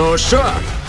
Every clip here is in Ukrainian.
Ну що,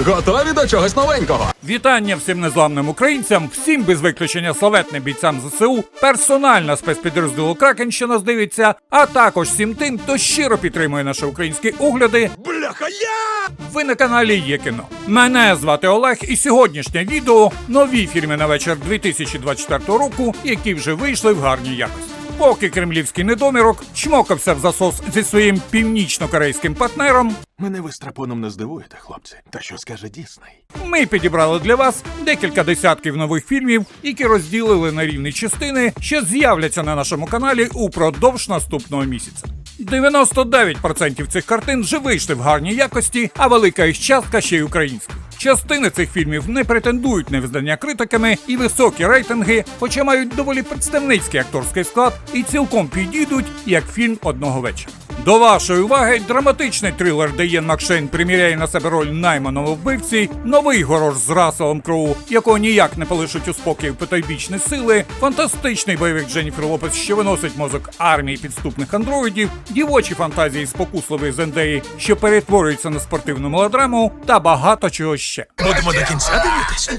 готові до чогось новенького? Вітання всім незламним українцям, всім без виключення славетним бійцям ЗСУ, персональна спецпідрозділу Кракен, що нас дивиться, а також всім тим, хто щиро підтримує наші українські огляди. Бляха, я! Ви на каналі Є кіно. Мене звати Олег, і сьогоднішнє відео нові фільми на вечір 2024 року, які вже вийшли в гарній якості. Поки кремлівський недомірок чмокався в засос зі своїм північно-корейським партнером, Мене ви страпоном не здивуєте, хлопці. Та що скаже Дісней? Ми підібрали для вас декілька десятків нових фільмів, які розділили на рівні частини, що з'являться на нашому каналі упродовж наступного місяця. 99% цих картин вже вийшли в гарній якості, а велика їх частка ще й українська. Частини цих фільмів не претендують на визнання критиками і високі рейтинги, хоча мають доволі представницький акторський склад і цілком підійдуть як фільм одного вечора. До вашої уваги драматичний трилер, де Єн Макшейн приміряє на себе роль найманого вбивці, новий горор з Расселом Кроу, якого ніяк не полишуть у спокій потойбічні сили, фантастичний бойовик Дженніфер Лопес, що виносить мозок армії підступних андроїдів, дівочі фантазії спокусливої Зендеї, що перетворюються на спортивну мелодраму, та багато чого ще. Будемо до кінця дивитися?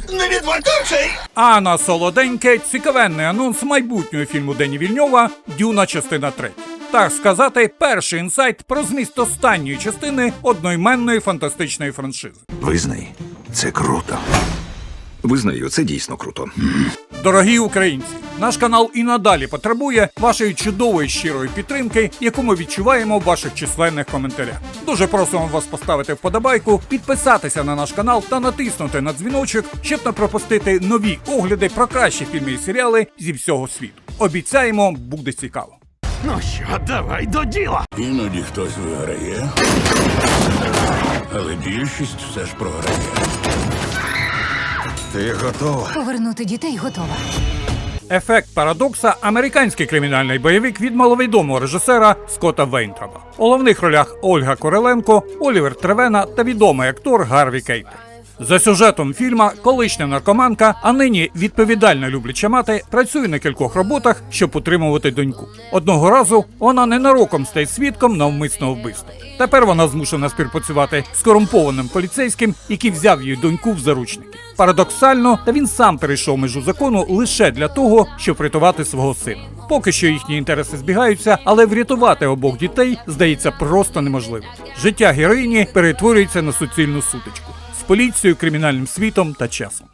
А на солоденьке цікавенний анонс майбутнього фільму Дені Вільньова Дюна частина 3. Так сказати, перший інсайт про зміст останньої частини одноіменної фантастичної франшизи. Визнай, це круто. Визнаю, це дійсно круто. Дорогі українці, наш канал і надалі потребує вашої чудової щирої підтримки, яку ми відчуваємо в ваших численних коментарях. Дуже просимо вас поставити вподобайку, підписатися на наш канал та натиснути на дзвіночок, щоб не пропустити нові огляди про кращі фільми і серіали зі всього світу. Обіцяємо, буде цікаво. Ну що, давай до діла. Іноді хтось виграє, але більшість все ж програє. Ти готова? Повернути дітей готова. Ефект парадокса американський кримінальний бойовик від маловідомого режисера Скотта Вейнтраба. У головних ролях Ольга Кореленко, Олівер Тревена та відомий актор Гарві Кейтер. За сюжетом фільма колишня наркоманка, а нині відповідальна любляча мати, працює на кількох роботах, щоб утримувати доньку. Одного разу вона ненароком стає свідком навмисного вбивства. Тепер вона змушена співпрацювати з корумпованим поліцейським, який взяв її доньку в заручники. Парадоксально, та він сам перейшов межу закону лише для того, щоб врятувати свого сина. Поки що їхні інтереси збігаються, але врятувати обох дітей здається просто неможливо. Життя героїні перетворюється на суцільну сутичку поліцією, кримінальним світом та часом.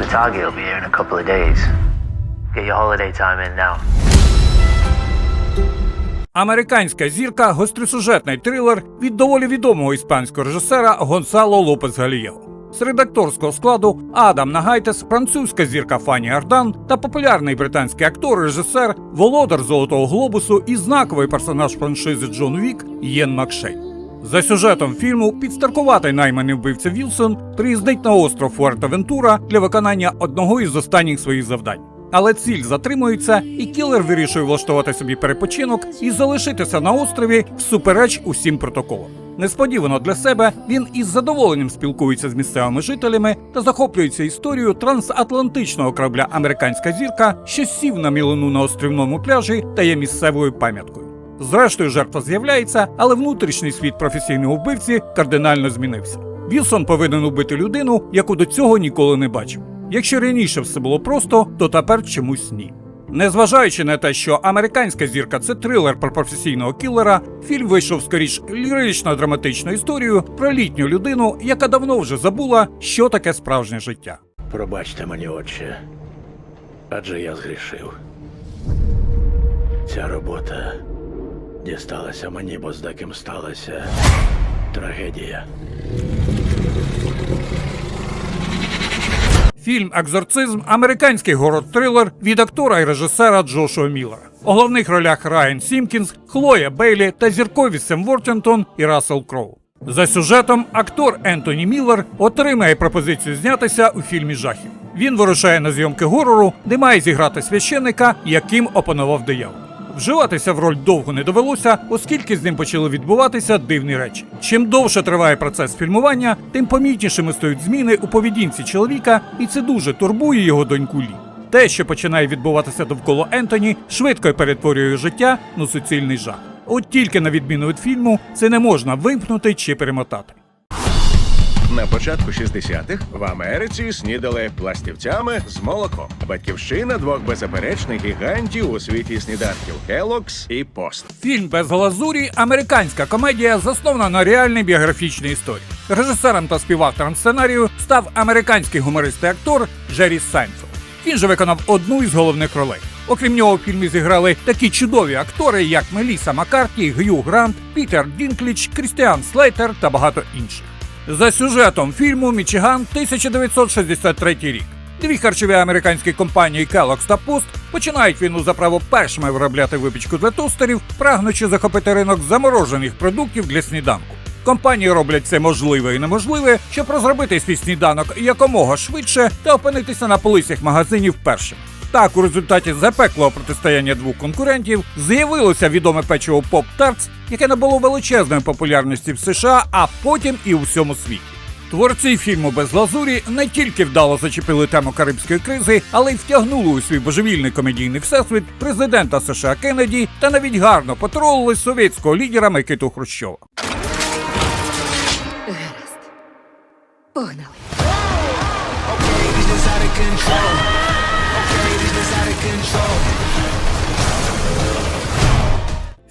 Mitagi will be here in a couple of days. Get your holiday time in now. Американська зірка гостросюжетний трилер від доволі відомого іспанського режисера Гонсало Лопес Галієго. З редакторського складу Адам Нагайтес, французька зірка Фані Ардан та популярний британський актор, режисер, володар Золотого Глобусу і знаковий персонаж франшизи Джон Вік Єн Макшейн. За сюжетом фільму підстаркуватий найманий вбивця Вілсон приїздить на остров Фуертавентура для виконання одного із останніх своїх завдань. Але ціль затримується, і кілер вирішує влаштувати собі перепочинок і залишитися на острові всупереч усім протоколам. Несподівано для себе він із задоволенням спілкується з місцевими жителями та захоплюється історією трансатлантичного корабля Американська зірка, що сів на мілину на острівному пляжі та є місцевою пам'яткою. Зрештою, жертва з'являється, але внутрішній світ професійного вбивці кардинально змінився. Вілсон повинен убити людину, яку до цього ніколи не бачив. Якщо раніше все було просто, то тепер чомусь ні. Незважаючи на те, що американська зірка це трилер про професійного кілера, фільм вийшов скоріш лірично-драматичну історію про літню людину, яка давно вже забула, що таке справжнє життя. Пробачте мені, отче, адже я згрішив. Ця робота дісталася мені, бо з деким сталася трагедія. Фільм Екзорцизм американський город-трилер від актора і режисера Джошуа Міллера. У головних ролях Райан Сімкінс, Хлоя Бейлі та зіркові Сем Вортінгтон і Рассел Кроу. За сюжетом актор Ентоні Міллер отримає пропозицію знятися у фільмі жахів. Він вирушає на зйомки горору, де має зіграти священника, яким опанував диявол. Вживатися в роль довго не довелося, оскільки з ним почали відбуватися дивні речі. Чим довше триває процес фільмування, тим помітнішими стають зміни у поведінці чоловіка, і це дуже турбує його доньку Лі. Те, що починає відбуватися довкола Ентоні, швидко перетворює життя на суцільний жах. От тільки на відміну від фільму, це не можна вимкнути чи перемотати. На початку 60-х в Америці снідали пластівцями з молоком. Батьківщина двох беззаперечних гігантів у світі сніданків Келокс і Пост. Фільм без глазурі американська комедія, заснована на реальній біографічній історії. Режисером та співавтором сценарію став американський гуморист і актор Джері Сайнфелд. Він же виконав одну із головних ролей. Окрім нього, в фільмі зіграли такі чудові актори, як Меліса Маккарті, Г'ю Грант, Пітер Дінкліч, Крістіан Слейтер та багато інших. За сюжетом фільму Мічиган 1963 рік. Дві харчові американські компанії Kellogg's та Post починають війну за право першими виробляти випічку для тостерів, прагнучи захопити ринок заморожених продуктів для сніданку. Компанії роблять це можливе і неможливе, щоб розробити свій сніданок якомога швидше та опинитися на полицях магазинів першим. Так, у результаті запеклого протистояння двох конкурентів з'явилося відоме печиво Pop Tarts, яке набуло величезної популярності в США, а потім і у всьому світі. Творці фільму без лазурі не тільки вдало зачепили тему Карибської кризи, але й втягнули у свій божевільний комедійний всесвіт президента США Кеннеді та навіть гарно потролили совєтського лідера Микиту Хрущова. Гаразд. Погнали.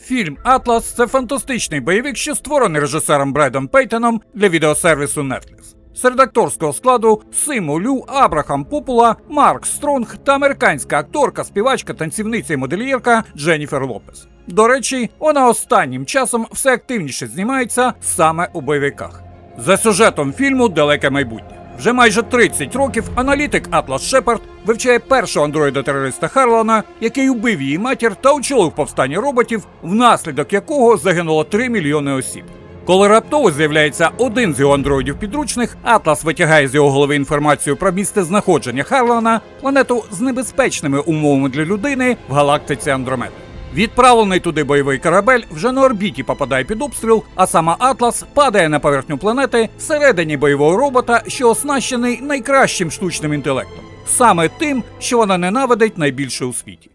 Фільм Атлас це фантастичний бойовик, що створений режисером Бредом Пейтоном для відеосервісу Netflix. Серед акторського складу Симу Лю, Абрахам Попула, Марк Стронг та американська акторка, співачка, танцівниця і модельєрка Дженніфер Лопес. До речі, вона останнім часом все активніше знімається саме у бойовиках. За сюжетом фільму Далеке майбутнє. Вже майже 30 років аналітик Атлас Шепард вивчає першого андроїда-терориста Харлана, який убив її матір та очолив повстання роботів, внаслідок якого загинуло 3 мільйони осіб. Коли раптово з'являється один з його андроїдів підручних, Атлас витягає з його голови інформацію про місце знаходження Харлана, планету з небезпечними умовами для людини в галактиці Андромеда. Відправлений туди бойовий корабель вже на орбіті попадає під обстріл, а сама Атлас падає на поверхню планети всередині бойового робота, що оснащений найкращим штучним інтелектом, саме тим, що вона ненавидить найбільше у світі.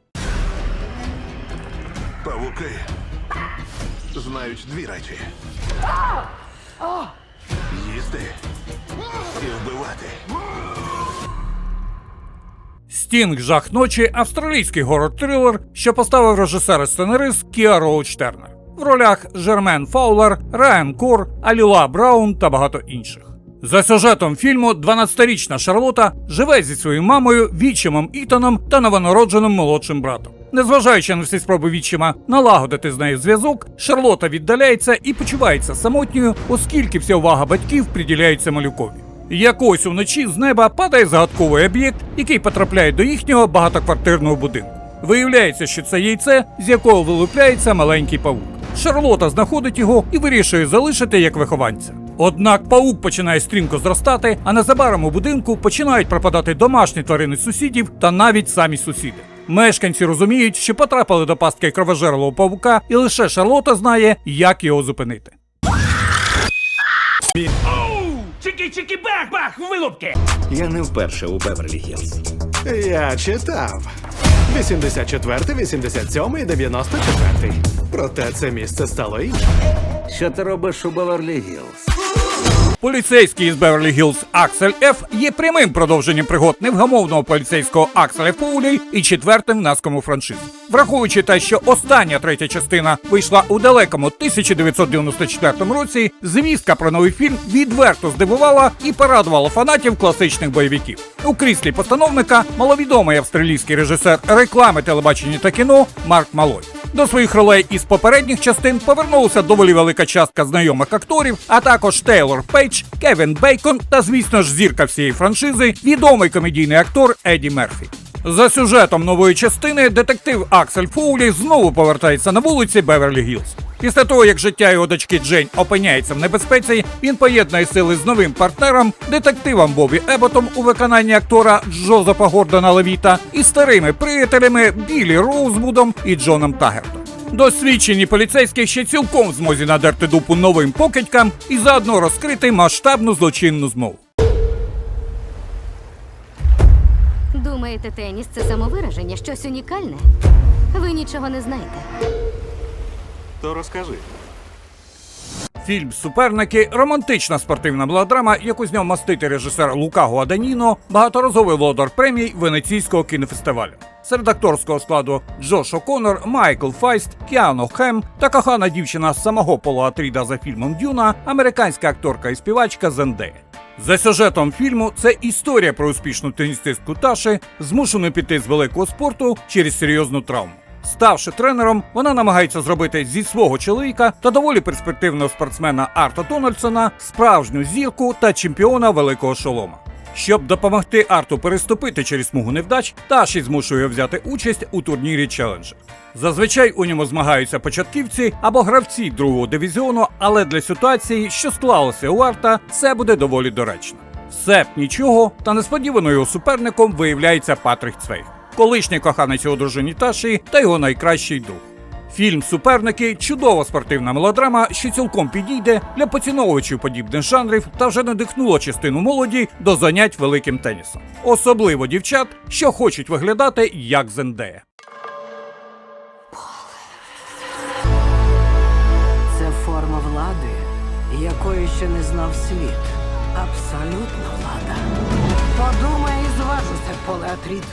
Павуки знають дві речі: їсти і вбивати. Стінг жах ночі австралійський горор-трилер, що поставив режисер і сценарист Кіа Роуч Тернер. В ролях Жермен Фаулер, Райан Кор, Аліла Браун та багато інших. За сюжетом фільму 12-річна Шарлота живе зі своєю мамою, відчимом Ітаном та новонародженим молодшим братом. Незважаючи на всі спроби відчима налагодити з нею зв'язок, Шарлота віддаляється і почувається самотньою, оскільки вся увага батьків приділяється малюкові. Якось уночі з неба падає загадковий об'єкт, який потрапляє до їхнього багатоквартирного будинку. Виявляється, що це яйце, з якого вилупляється маленький павук. Шарлота знаходить його і вирішує залишити як вихованця. Однак паук починає стрімко зростати, а незабаром у будинку починають пропадати домашні тварини сусідів та навіть самі сусіди. Мешканці розуміють, що потрапили до пастки кровожерлого павука, і лише Шарлота знає, як його зупинити. Я не вперше у Беверлі Гілз. Я читав. 84, 87 і 94. Проте це місце стало іншим. Що ти робиш у Беверлі Гілз? Поліцейський із Беверлі Гілз Аксель Ф є прямим продовженням пригод невгамовного поліцейського Акселя Фоулі і четвертим наскому франшизі. Враховуючи те, що остання третя частина вийшла у далекому 1994 році, звістка про новий фільм відверто здивувала і порадувала фанатів класичних бойовиків. У кріслі постановника маловідомий австралійський режисер реклами телебачення та кіно Марк Малой. До своїх ролей із попередніх частин повернулася доволі велика частка знайомих акторів, а також Тейлор Пейдж, Кевін Бейкон та, звісно ж, зірка всієї франшизи, відомий комедійний актор Еді Мерфі. За сюжетом нової частини детектив Аксель Фоулі знову повертається на вулиці Беверлі Гілз. Після того, як життя його дочки Джейн опиняється в небезпеці, він поєднує сили з новим партнером, детективом Бобі Еботом у виконанні актора Джозефа Гордона Левіта і старими приятелями Білі Роузвудом і Джоном Тагертом. Досвідчені поліцейські ще цілком в змозі надерти дупу новим покидькам і заодно розкрити масштабну злочинну змову. Думаєте, теніс це самовираження, щось унікальне? Ви нічого не знаєте. То розкажи. Фільм Суперники романтична спортивна мелодрама, яку зняв маститий режисер Лука Гуаданіно, багаторазовий володар премій Венеційського кінофестивалю. Серед акторського складу Джош О'Коннор, Майкл Файст, Кіано Хем та кохана дівчина з самого Пола Атріда за фільмом Дюна, американська акторка і співачка Зендея. За сюжетом фільму це історія про успішну теністистку Таші, змушену піти з великого спорту через серйозну травму. Ставши тренером, вона намагається зробити зі свого чоловіка та доволі перспективного спортсмена Арта Дональдсона справжню зірку та чемпіона великого шолома. Щоб допомогти Арту переступити через смугу невдач, Таші змушує взяти участь у турнірі челенджер. Зазвичай у ньому змагаються початківці або гравці другого дивізіону, але для ситуації, що склалося у Арта, це буде доволі доречно. Все б нічого, та несподівано його суперником виявляється Патрик Цвейг, колишній коханець його дружині Таші та його найкращий друг. Фільм Суперники чудова спортивна мелодрама, що цілком підійде для поціновувачів подібних жанрів та вже надихнула частину молоді до занять великим тенісом, особливо дівчат, що хочуть виглядати як Зендея. Це форма влади, якої ще не знав світ. Абсолютна влада. Подумай і зважуся, Полеатріт.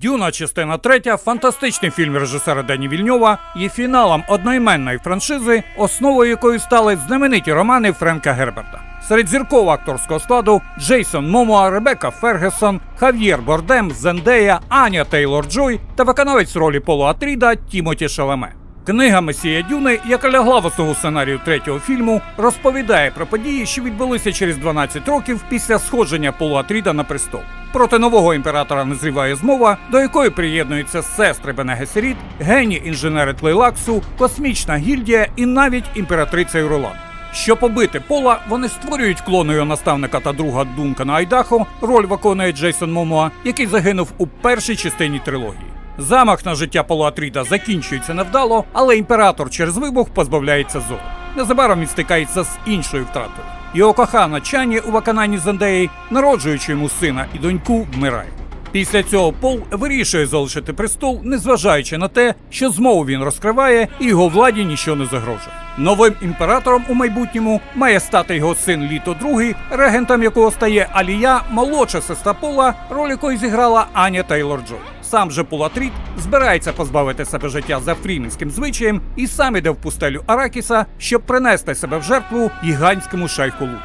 Дюна, частина третя, фантастичний фільм режисера Дені Вільньова, є фіналом одноіменної франшизи, основою якої стали знамениті романи Френка Герберта. Серед зіркового акторського складу Джейсон Момоа, Ребекка Фергюсон, Хав'єр Бордем, Зендея, Аня Тейлор Джой та виконавець ролі Полу Атріда Тімоті Шалеме. Книга Месія Дюни, яка лягла в основу сценарію третього фільму, розповідає про події, що відбулися через 12 років після сходження Полу Атріда на престол. Проти нового імператора назріває змова, до якої приєднуються сестри Бене Гесеріт, генії інженери Тлейлаксу, космічна гільдія і навіть імператриця Юролан. Щоб побити Пола, вони створюють клону його наставника та друга Дункана Айдахо. Роль виконує Джейсон Момоа, який загинув у першій частині трилогії. Замах на життя Пола Атріда закінчується невдало, але імператор через вибух позбавляється зору. Незабаром він стикається з іншою втратою. Його кохана Чані у виконанні Зендеї, народжуючи йому сина і доньку, вмирає. Після цього Пол вирішує залишити престол, незважаючи на те, що змову він розкриває і його владі нічого не загрожує. Новим імператором у майбутньому має стати його син Літо II, регентом якого стає Алія, молодша сестра Пола, роль якої зіграла Аня Тейлор Джой. Сам же Пулатріт збирається позбавити себе життя за фрімінським звичаєм і сам іде в пустелю Аракіса, щоб принести себе в жертву гігантському шайху Луду.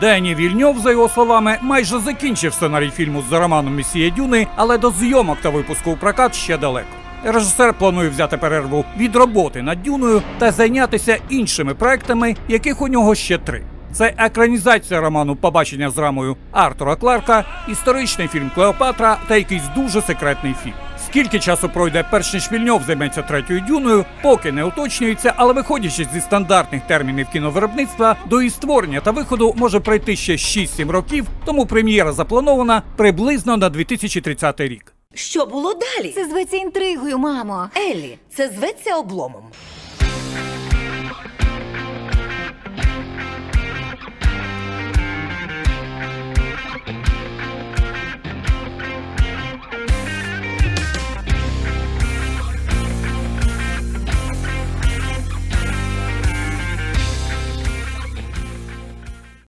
Дені Вільньов, за його словами, майже закінчив сценарій фільму за романом Месія Дюни, але до зйомок та випуску в прокат ще далеко. Режисер планує взяти перерву від роботи над Дюною та зайнятися іншими проектами, яких у нього ще три. Це екранізація роману Побачення з рамою Артура Кларка, історичний фільм Клеопатра та якийсь дуже секретний фільм. Скільки часу пройде перш ніж Вільньов займеться третьою дюною, поки не уточнюється, але виходячи зі стандартних термінів кіновиробництва, до її створення та виходу може пройти ще 6-7 років, тому прем'єра запланована приблизно на 2030 рік. Що було далі? Це зветься інтригою, мамо. Еллі, це зветься обломом.